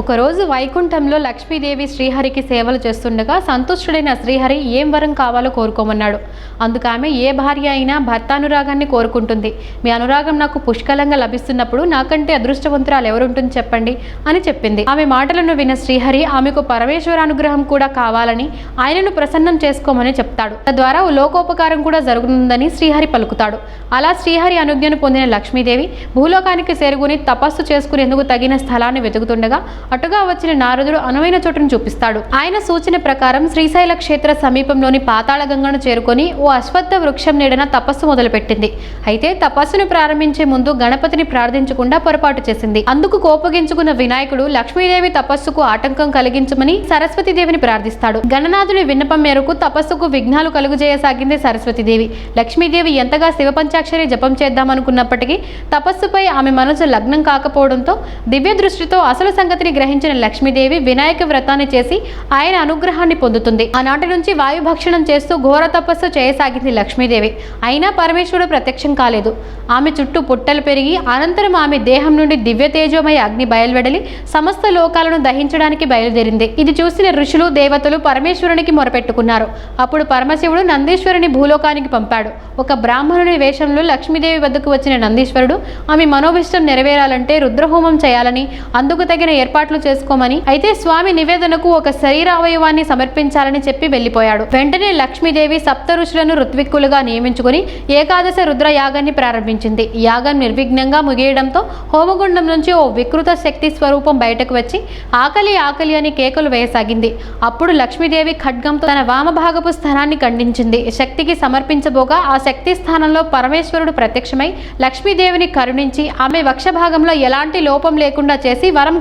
ఒకరోజు వైకుంఠంలో లక్ష్మీదేవి శ్రీహరికి సేవలు చేస్తుండగా సంతుష్టుడైన శ్రీహరి ఏం వరం కావాలో కోరుకోమన్నాడు. అందుకు ఆమె ఏ భార్య అయినా భర్త అనురాగాన్ని కోరుకుంటుంది. మీ అనురాగం నాకు పుష్కలంగా లభిస్తున్నప్పుడు నాకంటే అదృష్టవంతురాలు ఎవరుంటుంది చెప్పండి అని చెప్పింది. ఆమె మాటలను విన్న శ్రీహరి ఆమెకు పరమేశ్వర అనుగ్రహం కూడా కావాలని ఆయనను ప్రసన్నం చేసుకోమని చెప్తాడు. తద్వారా ఓ లోకోపకారం కూడా జరుగుతుందని శ్రీహరి పలుకుతాడు. అలా శ్రీహరి అనుజ్ఞను పొందిన లక్ష్మీదేవి భూలోకానికి చేరుకుని తపస్సు చేసుకునేందుకు తగిన స్థలాన్ని వెతుకుతుండగా అటుగా వచ్చిన నారదుడు అనువైన చోటును చూపిస్తాడు. ఆయన సూచన ప్రకారం శ్రీశైల క్షేత్ర సమీపంలోని పాతాళగంగను చేరుకొని ఓ అశ్వత్థ వృక్షం నీడన తపస్సు మొదలుపెట్టింది. అయితే తపస్సును ప్రారంభించే ముందు గణపతిని ప్రార్థించకుండా పొరపాటు చేసింది. అందుకు కోపగించుకున్న వినాయకుడు లక్ష్మీదేవి తపస్సుకు ఆటంకం కలిగించమని సరస్వతీదేవిని ప్రార్థిస్తాడు. గణనాథుడి విన్నపం మేరకు తపస్సుకు విఘ్నాలు కలుగజేయసాగింది సరస్వతీదేవి. లక్ష్మీదేవి ఎంతగా శివపంచాక్షరి జపం చేద్దామనుకున్నప్పటికీ తపస్సుపై ఆమె మనసు లగ్నం కాకపోవడంతో దివ్య దృష్టితో అసలు సంగతిని గ్రహించిన లక్ష్మీదేవి వినాయక వ్రతాన్ని చేసి ఆయన అనుగ్రహాన్ని పొందుతుంది. ఆనాటి నుంచి వాయు భక్షణం చేస్తూ ఘోర తపస్సు చేయసాగింది లక్ష్మీదేవి. అయినా పరమేశ్వరుడు ప్రత్యక్షం కాలేదు. ఆమె చుట్టూ పుట్టలు పెరిగి అనంతరం ఆమె దేహం నుండి దివ్య తేజోమయ అగ్ని బయలువెడలి సమస్త లోకాలను దహించడానికి బయలుదేరింది. ఇది చూసిన ఋషులు దేవతలు పరమేశ్వరునికి మొరపెట్టుకున్నారు. అప్పుడు పరమశివుడు నందీశ్వరుని భూలోకానికి పంపాడు. ఒక బ్రాహ్మణుని వేషంలో లక్ష్మీదేవి వద్దకు వచ్చిన నందీశ్వరుడు ఆమె మనోభిష్టం నెరవేరాలంటే రుద్రహోమం చేయాలని అందుకు తగిన ఏర్పాటు ఏర్పాట్లు చేసుకోమని అయితే స్వామి నివేదనకు ఒక శరీర అవయవాన్ని సమర్పించాలని చెప్పి వెళ్ళిపోయాడు. వెంటనే లక్ష్మీదేవి సప్త ఋషులను ఋత్విక్కులుగా నియమించుకుని ఏకాదశ రుద్ర యాగాన్ని ప్రారంభించింది. యాగం నిర్విఘ్నంగా ముగియడంతో హోమగుండం నుంచి ఓ వికృత శక్తి స్వరూపం బయటకు వచ్చి ఆకలి ఆకలి అని కేకలు వేయసాగింది. అప్పుడు లక్ష్మీదేవి ఖడ్గంతో తన వామభాగపు స్థానాన్ని ఖండించింది. శక్తికి సమర్పించబోగా ఆ శక్తి స్థానంలో పరమేశ్వరుడు ప్రత్యక్షమై లక్ష్మీదేవిని కరుణించి ఆమె వక్షభాగంలో ఎలాంటి లోపం లేకుండా చేసి వరం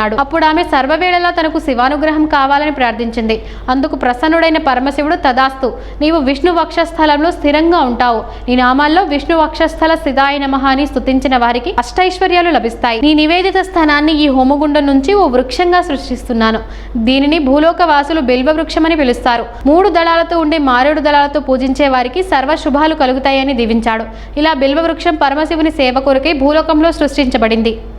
అన్నాడు. అప్పుడు ఆమె సర్వవేళలా తనకు శివానుగ్రహం కావాలని ప్రార్థించింది. అందుకు ప్రసన్నుడైన పరమశివుడు తదాస్తు నీవు విష్ణు వక్షస్థలంలో స్థిరంగా ఉంటావు. నీ నామాల్లో విష్ణు వక్షస్థల స్థితాయ నమః అని స్థుతించిన వారికి అష్టైశ్వర్యాలు లభిస్తాయి. నీ నివేదిత స్థానాన్ని ఈ హోమగుండం నుంచి ఓ వృక్షంగా సృష్టిస్తున్నాను. దీనిని భూలోక వాసులు బిల్వ వృక్షమని పిలుస్తారు. మూడు దళాలతో ఉండే మారేడు దళాలతో పూజించే వారికి సర్వ శుభాలు కలుగుతాయని దీవించాడు. ఇలా బిల్వ వృక్షం పరమశివుని సేవ కొరకై భూలోకంలో సృష్టించబడింది.